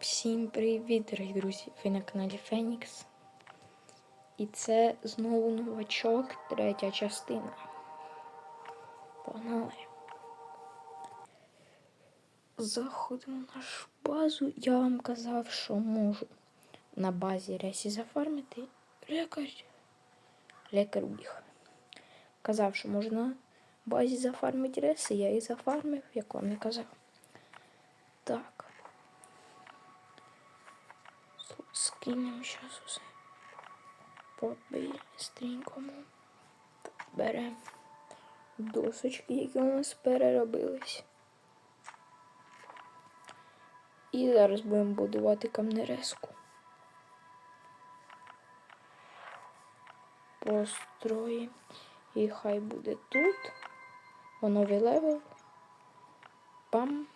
Всім привіт, дорогі друзі! Ви на каналі Фенікс. І це знову новачок, третя частина. Погнали. Заходимо в нашу базу. Я вам казав, що можу на базі ресі зафармити. Лікар. Лікар убіг. Казав, що можна на базі зафармити реси. Я і зафармив, як вам не казав. Так. Скинемо зараз усе. По бистренькому. Беремо досочки, які у нас переробились. І зараз будемо будувати камнерезку. Построїмо. І хай буде тут. Новий левел. Пам.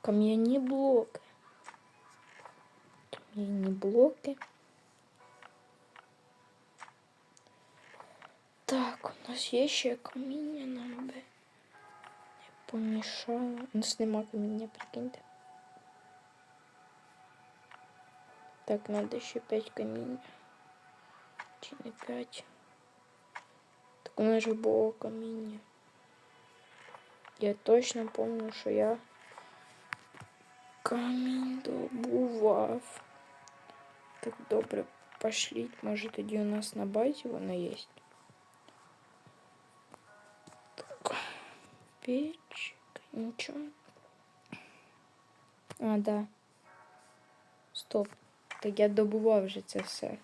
Кам'яні блоки. Кам'яні блоки. Так, у нас є ще каміння, нам би не помішало. У нас нема каміння, прикиньте. Так, треба ще 5 каміння. Чи не 5? Так у нас же було каміння. Я точно пам'ятаю, що я камінь добував. Так, добре, пошліть. Може тоді у нас на базі воно є. Так. Печка, нічого. А, да. Стоп. Так я добував вже це все.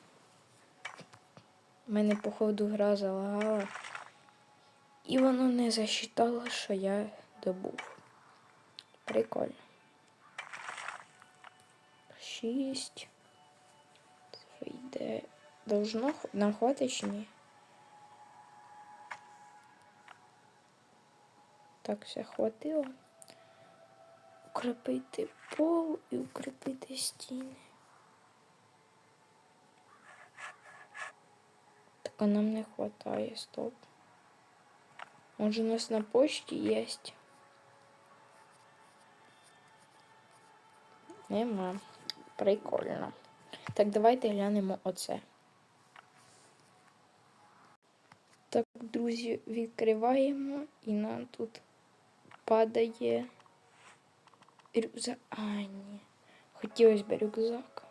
У мене, походу, гра залагала. І воно не засчитало, що я добув. Прикольно. Шість. Вийде. Должно хватить ні? Так, все хватило. Укріпити пол і укріпити стіни. Так а нам не хватає, стоп. Може у нас на почті є? Нема. Прикольно. Так, давайте глянемо оце. Так, друзі, відкриваємо і нам тут падає рюкзак. А, ні. Хотілося б рюкзак.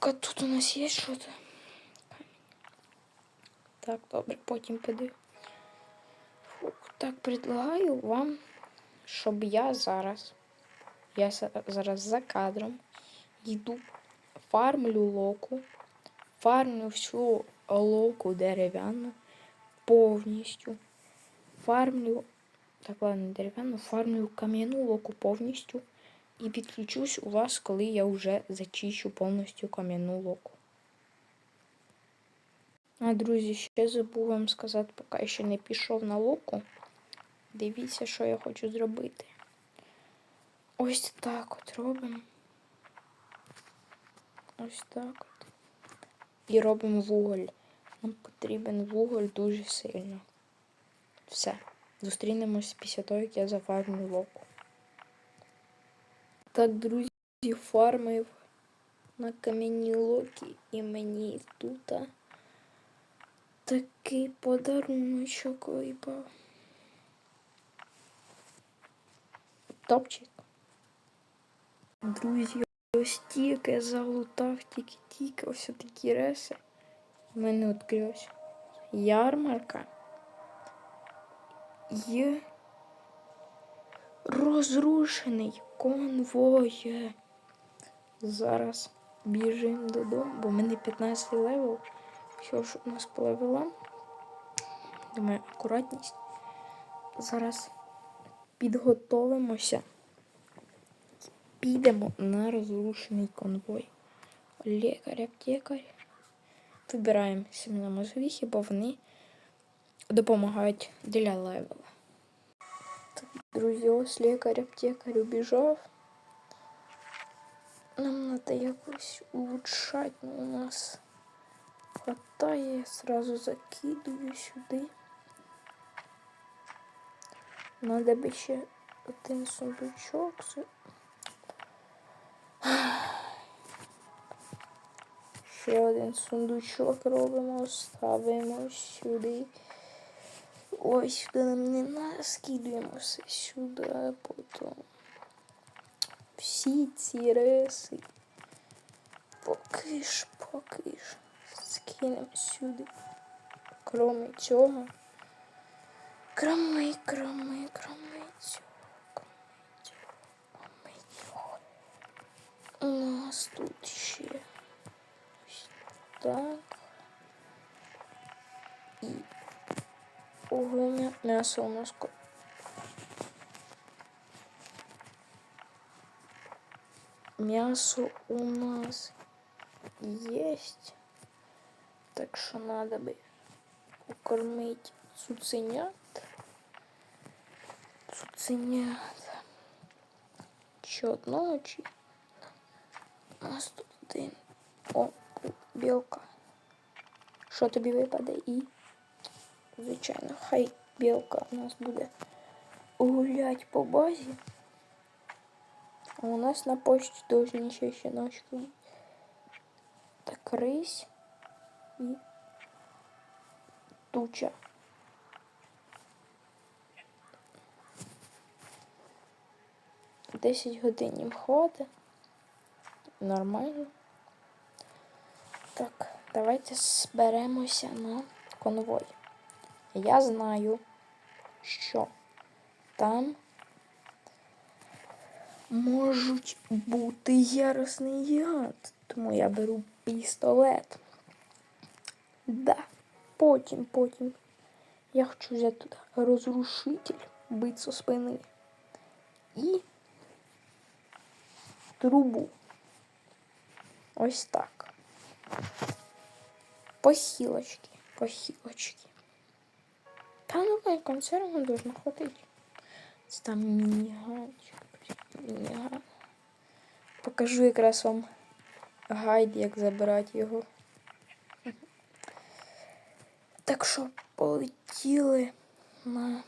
А тут у нас є що-то? Так, добре, потім подивлю. Так, предлагаю вам, щоб я зараз. Я зараз за кадром йду, фармлю локу, фармлю всю локу дерев'яну повністю. Фармлю, так ладно, дерев'яну, фармлю кам'яну локу повністю. І підключусь у вас, коли я вже зачищу повністю кам'яну локу. А, друзі, ще забув вам сказати, поки ще не пішов на локу. Дивіться, що я хочу зробити. Ось так от робимо. Ось так от. І робимо вуголь. Нам потрібен вуголь дуже сильно. Все. Зустрінемось після того, як я зафармлю локу. Так, друзі, фармив на кам'яні локи і мені тут такий подаруночок випав. Топчик. Друзі, ось тільки залутав, тільки-тільки ось такі реси. У мене відкрилась ярмарка. Є розрушений конвой. Зараз біжимо додому, бо в мене 15 левел. Що у нас по. Думаю, акуратність. Зараз підготовимося. Підемо на розрушений конвой. Лікар, аптекар. Вибираємо сім'я мозговіхи, бо вони допомагають для левела. Так, друзі, ось лікар аптекар убіжав. Нам треба якось улучшати, но у нас хватає, я сразу закидую сюди. Надо би ще один сундучок. Ще один сундучок робимо, ставимо сюди. Ось сюди нам не надо, скидуємо все сюди, потім всі ці риси. Поки ж, поки ж. Скинемо сюди. Кроме цього. Кроме, кроме, кроме цього. Кроме цього. Кроме цього. У нас тут ще так. І м'я- м'ясо у нас Мясо у нас есть. Так что надо бы укормить цуценят. Цуценят. Ще одного чи. У нас тут один. О, білка. Що тобі випаде і? Звичайно, хай білка у нас буде гулять по базі. А у нас на почті должен ще щеночки. Так, рись і туча. Десять годин їм хватить. Нормально. Так, давайте зберемося на конвой. Я знаю, що там можуть бути яросний гігант. Тому я беру пістолет. Да. Потім, потім. Я хочу взяти туди розрушитель, бить спини. І трубу. Ось так. Похилочки, похилочки. Та ну консерву должно хватить. Це там мініганчик. Мініган. Покажу якраз вам гайд, як забирати його. Так що полетіли на.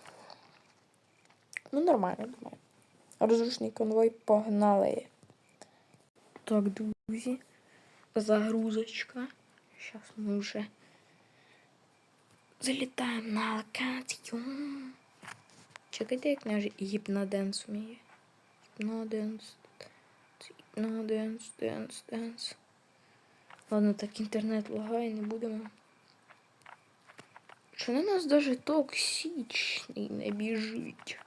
Ну, нормально, думаю. Розрушний конвой погнали. Так, друзі. Загрузочка. Зараз ми вже залітаємо на локацію. Чекайте, як наш гіпноденс вміє. Гіпноденс. Гіпноденс, денс, денс. Ладно, так інтернет лагає, не будемо. Що на нас даже токсичний не біжить.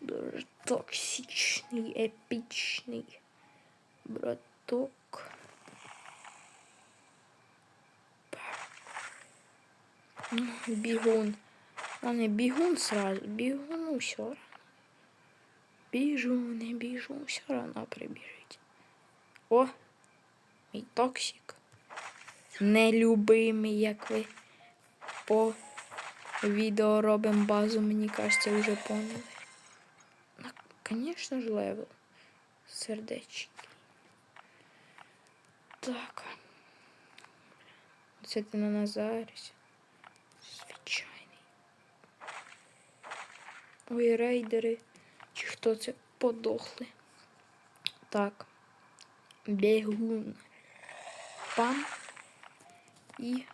Дуже токсичний, епічний. Браток. Ну, Бігун. А не бігун сразу. Бігуну все равно. Біжу, не біжу, все равно прибіжить. О, мій токсик. Нелюбимий, як ви по відео робимо базу, мені кажеться, вже поняли. Ну, Конечно ж, левел. Сердечки. Так. Це ти на Назаріс. Ой, рейдери. Чи хто це подохли? Так. Бігун. Пам. І.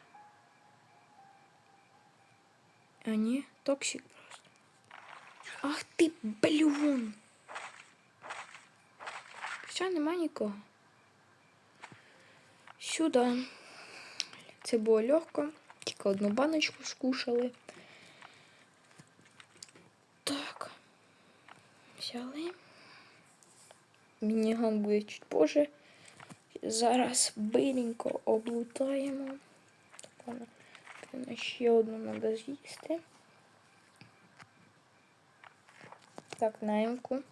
А ні, токсик просто. Ах ти, блювун. Все, нема нікого. Сюди. Це було легко. Тільки одну баночку скушали. Так. Взяли. Мініган буде чуть позже. Зараз биленько облутаємо. Ще одну треба з'їсти. Так, наймку.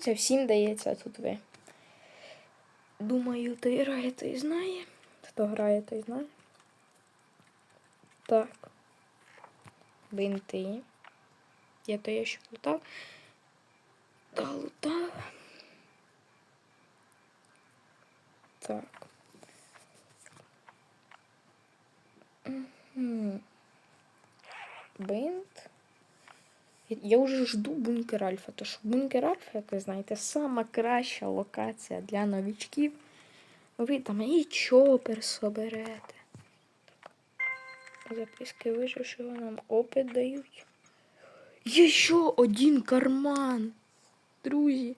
Це всім дається, тут ви. Думаю, той грає, той знає. Хто грає, той знає. Так. Бинти. Я то я ще лутав. Лутав. Так. Мгм. Бинт. Я- вже жду бункер Альфа, що бункер Альфа, як ви знаєте, сама краща локація для новічків Ви там і чопер соберете. Записки вижившого нам опит дають. Є ще один карман. Друзі.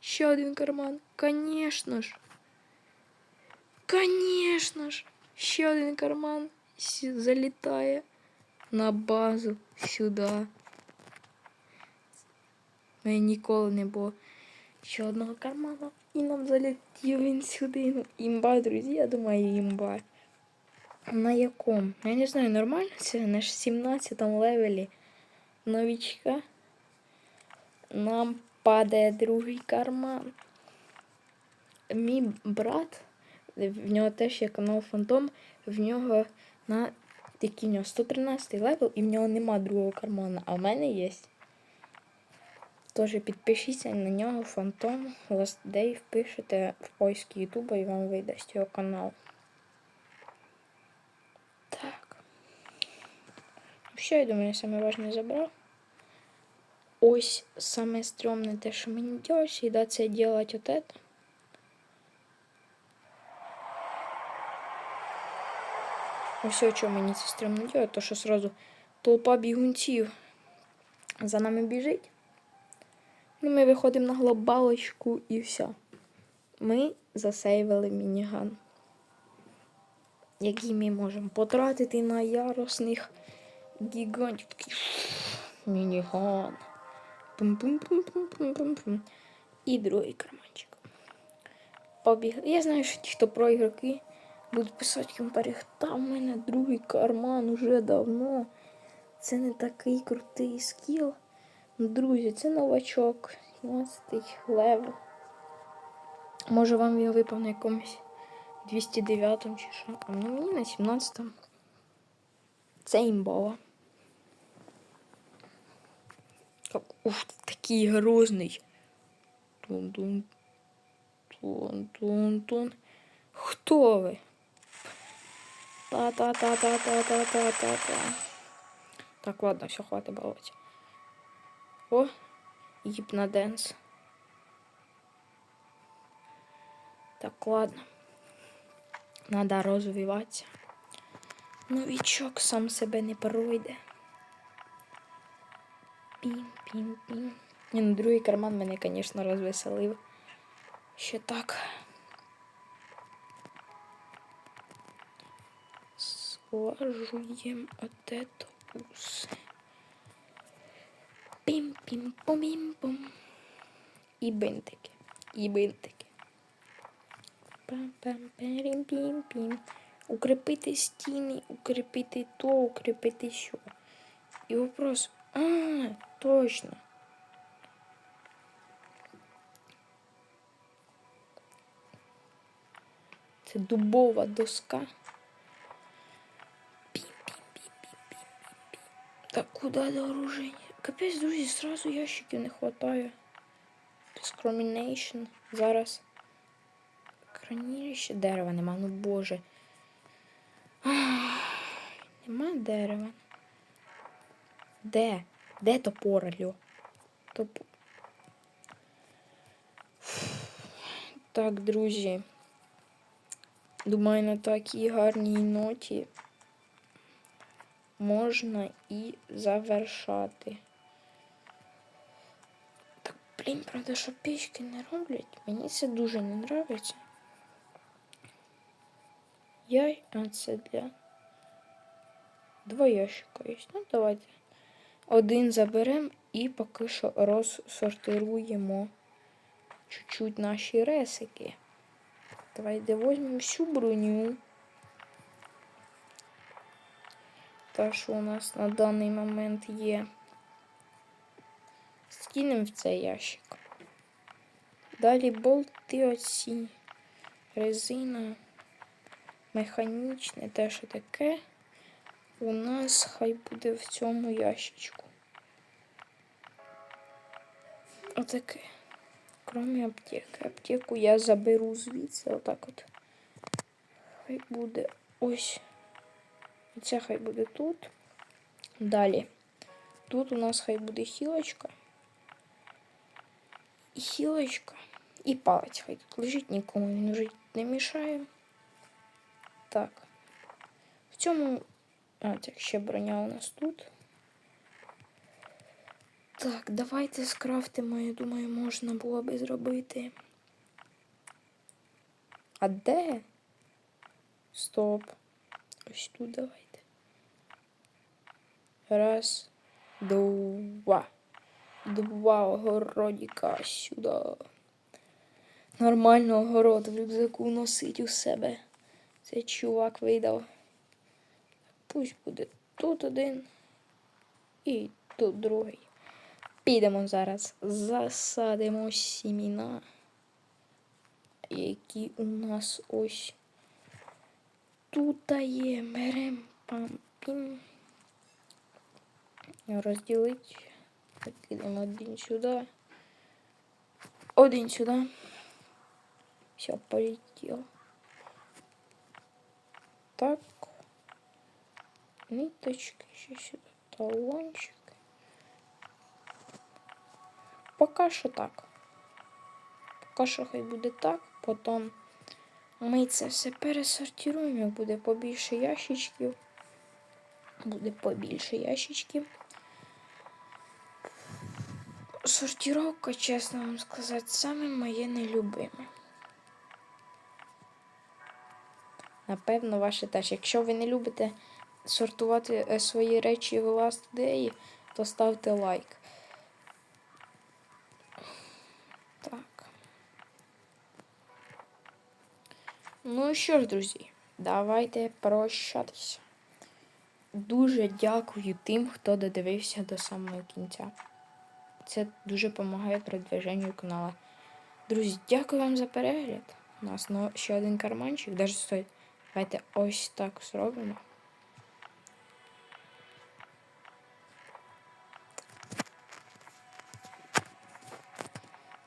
Ще один карман. Конечно ж. Конечно ж. Ще один карман сі- залітає на базу сюди. У мене ніколи не було ще одного кармана. І нам залетів він сюди. Ну, імба, друзі, я думаю, імба. На якому? Я не знаю, нормально це на 17 левелі новичка. Нам падає другий карман. Мій брат, в нього теж є канал Фантом, в нього на який в нього 113 левел, і в нього нема другого кармана, а в мене є. Тож підпишіться на нього Фантом Last Day, впишете в поиски Ютуба і вам видасть його канал. Так. Все, я думаю, саме важне забрав. Ось саме стрёмне те, що мені делать, всегда це делать от это. Ось що мені це стрьомно делать, то що сразу толпа бігунців за нами біжить. Ну, ми виходимо на глобалочку і все. Ми засейвили мініган, який ми можемо потратити на яросних гігантів. Такий мініган. Пум-пум-пум-пум-пум-пум. І другий карманчик. Побіг. Я знаю, що ті, хто про ігроки, будуть писати в коментарях, та в мене другий карман уже давно. Це не такий крутий скіл. Друзі, це новачок. 17 левел. Може вам він випав на якомусь 209 чи що. А ну мені на 17. Це імбова. Так, ух, такий грозний. Тун-тун. Тун-тун-тун. Хто ви? Та-та-та-та-та-та-та-та-та. Так, ладно, все, хватит баловать. О, гипноденс. Так, ладно. Надо розвиватися. Новічок сам себе не пройде. Пім-пім-пім. Ні, ну другий карман мене, звісно, розвеселив. Ще так. Слажуємо от это усе. Пім-пім-пом-пім-пом. І бинтики. І бинтики. Пам-пам-пам-пім-пім. Укріпити стіни, укріпити то, укріпити що. І вопрос. А, точно. Це дубова доска. Так, куда до оружия? Капець, друзі, сразу ящиків не хватає. Discrimination. Зараз. Хранилище дерева нема, ну боже. Ах, Нема дерева. Де? Де топор, алло? Топ... Так, друзі. Думаю, на такій гарній ноті можна і завершати. Так, блін, правда, що пічки не роблять. Мені це дуже не подобається. Я, а це для два ящика є. Ну, давайте. Один заберемо і поки що розсортируємо чуть-чуть наші ресики. Давайте візьмемо всю броню. Та, що у нас на даний момент є. Скинемо в цей ящик. Далі болти оці, резина, механічне, те, що таке. У нас хай буде в цьому ящичку. Отаке. Кроме аптеки. Аптеку я заберу звідси. Отак от. Хай буде ось. Це хай буде тут. Далі. Тут у нас хай буде хілочка. І хілочка. І палець хай тут лежить, нікому не нужить. не мішає. Так. В цьому. Так, ще броня у нас тут. Так, давайте скрафтимо, я думаю, можна було би зробити. А де? Стоп. Ось тут давайте. Раз, два. Два огородіка сюди. Нормально огород в рюкзаку носить у себе. Це чувак видав. Пусть буде тут один і тут другий. Підемо зараз, засадимо сіміна, які у нас ось тут є. Беремо пампін. Розділити. Кидаємо один сюди. Один сюди. Все, полетіло. Так. Ниточки ще сюди. Талончик. Поки що так. Поки що хай буде так. Потім ми це все пересортуємо. Як буде побільше ящичків. Буде побільше ящичків. Сортировка, чесно вам сказати, саме моє нелюбиме. Напевно, ваше теж. Якщо ви не любите сортувати е, свої речі в Last Day, то ставте лайк. Так. Ну і що ж, друзі, давайте прощатися. Дуже дякую тим, хто додивився до самого кінця. Це дуже допомагає продвиженню каналу. Друзі, дякую вам за перегляд. У нас ще один карманчик. Даже стоїть. Давайте ось так зробимо.